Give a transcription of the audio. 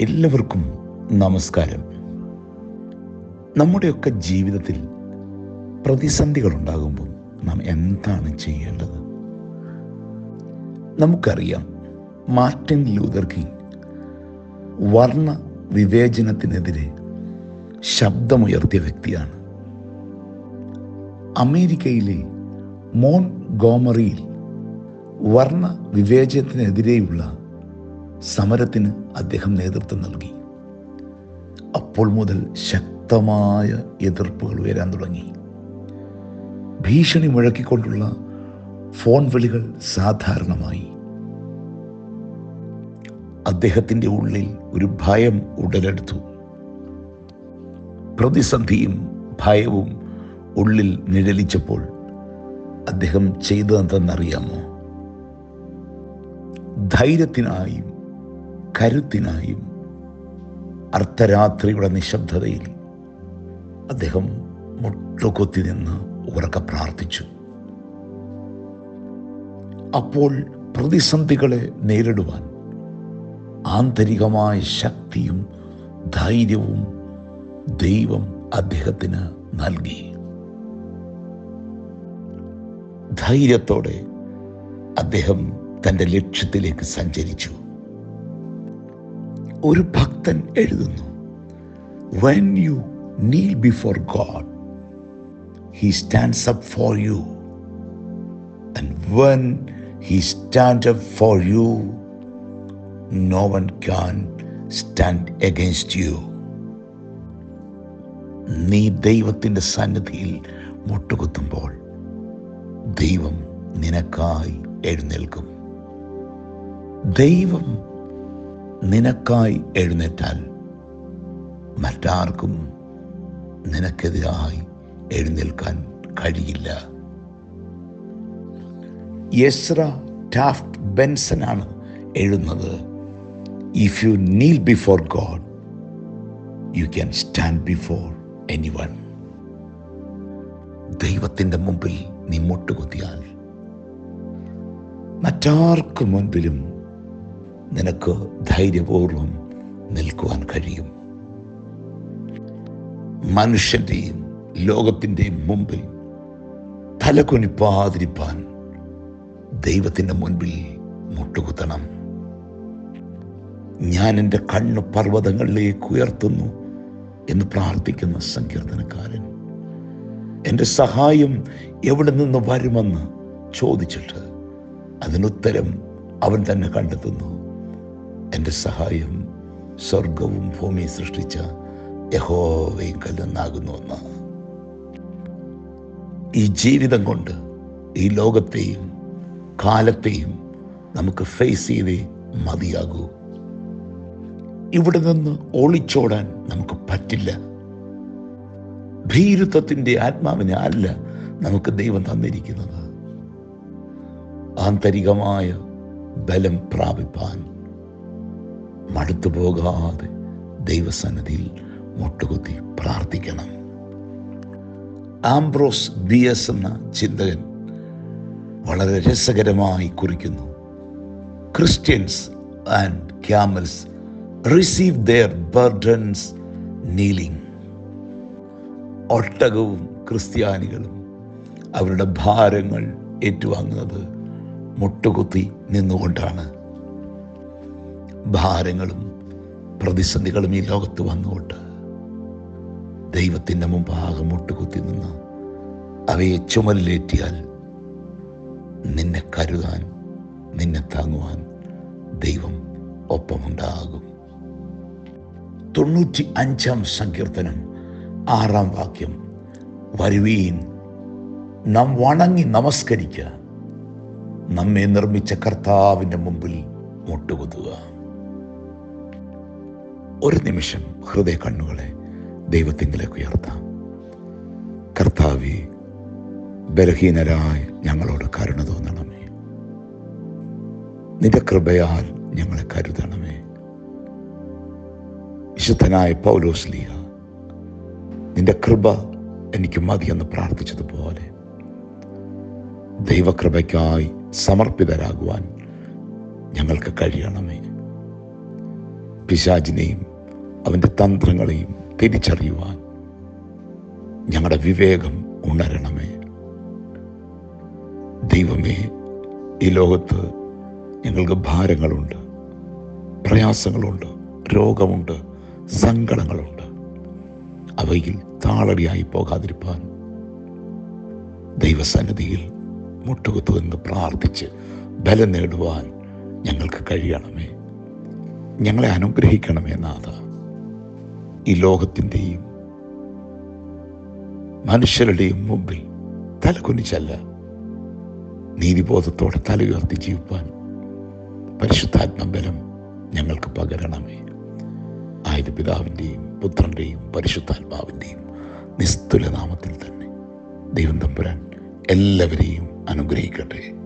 എല്ലാവർക്കും നമസ്കാരം. നമ്മുടെയൊക്കെ ജീവിതത്തിൽ പ്രതിസന്ധികൾ ഉണ്ടാകുമ്പോൾ നാം എന്താണ് ചെയ്യേണ്ടത്? നമുക്കറിയാം മാർട്ടിൻ ലൂതർ കിങ് വർണ വിവേചനത്തിനെതിരെ ശബ്ദമുയർത്തിയ വ്യക്തിയാണ്. അമേരിക്കയിലെ മോൺ ഗോമറിയിൽ വർണ വിവേചനത്തിനെതിരെയുള്ള സമരത്തിന് അദ്ദേഹം നേതൃത്വം നൽകി. അപ്പോൾ മുതൽ ശക്തമായ എതിർപ്പുകൾ ഉയരാൻ തുടങ്ങി. ഭീഷണി മുഴക്കിക്കൊണ്ടുള്ള ഫോൺ വിളികൾ സാധാരണമായി. അദ്ദേഹത്തിന്റെ ഉള്ളിൽ ഒരു ഭയം ഉടലെടുത്തു. പ്രതിസന്ധിയും ഭയവും ഉള്ളിൽ നിഴലിച്ചപ്പോൾ അദ്ദേഹം ചെയ്തതെന്തെന്നറിയാമോ? ധൈര്യത്തിനായും കരുത്തിനായും അർദ്ധരാത്രിയുടെ നിശബ്ദതയിൽ അദ്ദേഹം മുട്ടുകൊത്തി നിന്ന് ഉറക്കെ പ്രാർത്ഥിച്ചു. അപ്പോൾ പ്രതിസന്ധികളെ നേരിടുവാൻ ആന്തരികമായ ശക്തിയും ധൈര്യവും ദൈവം അദ്ദേഹത്തിന് നൽകി. ധൈര്യത്തോടെ അദ്ദേഹം തന്റെ ലക്ഷ്യത്തിലേക്ക് സഞ്ചരിച്ചു. ഒരു ഭക്തൻ എഴുതുന്നു. When you kneel before God he stands up for you and when he stand up for you no one can stand against you നീ ദൈവത്തിന്റെ സന്നിധിയിൽ മുട്ടുകുത്തുമ്പോൾ ദൈവം നിനക്കായി എഴുന്നേൽക്കും. ദൈവം നിനക്കായി എഴുന്നേറ്റാൽ മറ്റാർക്കും നിനക്കെതിരായി എഴുന്നേൽക്കാൻ കഴിയില്ല. യെസ്ര ടാഫ്റ്റ് ബെൻസനാണ് ആണ് എഴുതുന്നത് if you kneel before God you can stand before anyone ദൈവത്തിന്റെ മുമ്പിൽ നീ മുട്ടുകുത്തിയാൽ മറ്റാർക്കും മുൻപിലും നിനക്ക് ധൈര്യപൂർവം നിൽക്കുവാൻ കഴിയും. മനുഷ്യന്റെയും ലോകത്തിന്റെയും മുമ്പിൽ തലകുനിപ്പാതിരിപ്പാൻ ദൈവത്തിന്റെ മുൻപിൽ മുട്ടുകുത്തണം. ഞാൻ എന്റെ കണ്ണ് പർവതങ്ങളിലേക്ക് ഉയർത്തുന്നു എന്ന് പ്രാർത്ഥിക്കുന്ന സങ്കീർത്തനക്കാരൻ എന്റെ സഹായം എവിടെ നിന്ന് വരുമെന്ന് ചോദിച്ചിട്ട് അതിനുത്തരം അവൻ തന്നെ കണ്ടെത്തുന്നു. എന്റെ സഹായം സ്വർഗവും ഭൂമി സൃഷ്ടിച്ച യഹോവയിങ്കൽ നിന്നാകുന്നുവെന്ന് ഈ ജീവിതം കൊണ്ട് ഈ ലോകത്തെയും കാലത്തെയും നമുക്ക് ഫേസ് ചെയ്തേ മതിയാകൂ. ഇവിടെ നിന്ന് ഒളിച്ചോടാൻ നമുക്ക് പറ്റില്ല. ഭീരുത്വത്തിന്റെ ആത്മാവിനെ അല്ല നമുക്ക് ദൈവം തന്നിരിക്കുന്നത്. ആന്തരികമായ ബലം പ്രാപിപ്പാൻ മടുത്തു പോകാതെ ദൈവസന്നിധിയിൽ മുട്ടുകുത്തി പ്രാർത്ഥിക്കണം. ആംബ്രോസ് ബി എസ് എന്ന ചിന്തകൻ വളരെ രസകരമായി കുറിക്കുന്നു. Christians and camels receive their burdens kneeling ഒട്ടകവും ക്രിസ്ത്യാനികളും അവരുടെ ഭാരങ്ങൾ ഏറ്റുവാങ്ങുന്നത് മുട്ടുകുത്തി നിന്നുകൊണ്ടാണ്. ഭാരങ്ങളും പ്രതിസന്ധികളും ഈ ലോകത്ത് വന്നുകൊണ്ട് ദൈവത്തിന്റെ മുമ്പാകെ മുട്ടുകുത്തി നിന്ന് അവയെ ചുമലിലേറ്റിയാൽ നിന്നെ കരുതാൻ നിന്നെ താങ്ങുവാൻ ദൈവം ഒപ്പമുണ്ടാകും. തൊണ്ണൂറ്റി അഞ്ചാം സങ്കീർത്തനം ആറാം വാക്യം. വരുവീൻ നാം വണങ്ങി നമസ്കരിക്കുക നമ്മെ നിർമ്മിച്ച കർത്താവിന്റെ മുമ്പിൽ മുട്ടുകുത്തുക. ഒരു നിമിഷം ഹൃദയ കണ്ണുകളെ ദൈവത്തിങ്കിലേക്ക് ഉയർത്താം. കർത്താവി ബലഹീനരായി ഞങ്ങളോട് കരുണ തോന്നണമേ. നിന്റെ കൃപയാൽ ഞങ്ങളെ കരുതണമേ. വിശുദ്ധനായ പൗലോസ്ലിയ നിന്റെ കൃപ എനിക്ക് മതിയെന്ന് പ്രാർത്ഥിച്ചതുപോലെ ദൈവകൃപയ്ക്കായി സമർപ്പിതരാകുവാൻ ഞങ്ങൾക്ക് കഴിയണമേ. പിശാചിനെയും അവന്റെ തന്ത്രങ്ങളെയും തിരിച്ചറിയുവാൻ ഞങ്ങളുടെ വിവേകം ഉണരണമേ. ദൈവമേ ഈ ലോകത്ത് ഞങ്ങൾക്ക് ഭാരങ്ങളുണ്ട് പ്രയാസങ്ങളുണ്ട് രോഗമുണ്ട് സങ്കടങ്ങളുണ്ട്. അവയിൽ താളടിയായി പോകാതിരിപ്പാൻ ദൈവസന്നിധിയിൽ മുട്ടുകുത്തു എന്ന് പ്രാർത്ഥിച്ച് ബലം നേടുവാൻ ഞങ്ങൾക്ക് കഴിയണമേ. ഞങ്ങളെ അനുഗ്രഹിക്കണമേ നാഥ. ഈ ലോകത്തിന്റെയും മനുഷ്യരുടെയും മുമ്പിൽ തലകുനിച്ചല്ല നീതിബോധത്തോടെ തല ഉയർത്തി ജീവിപ്പാൻ പരിശുദ്ധാത്മബലം ഞങ്ങൾക്ക് പകരണമേ. ആയത് പിതാവിന്റെയും പുത്രന്റെയും പരിശുദ്ധാത്മാവിന്റെയും നിസ്തുല നാമത്തിൽ തന്നെ ദൈവം തമ്പുരാൻ എല്ലാവരെയും അനുഗ്രഹിക്കട്ടെ.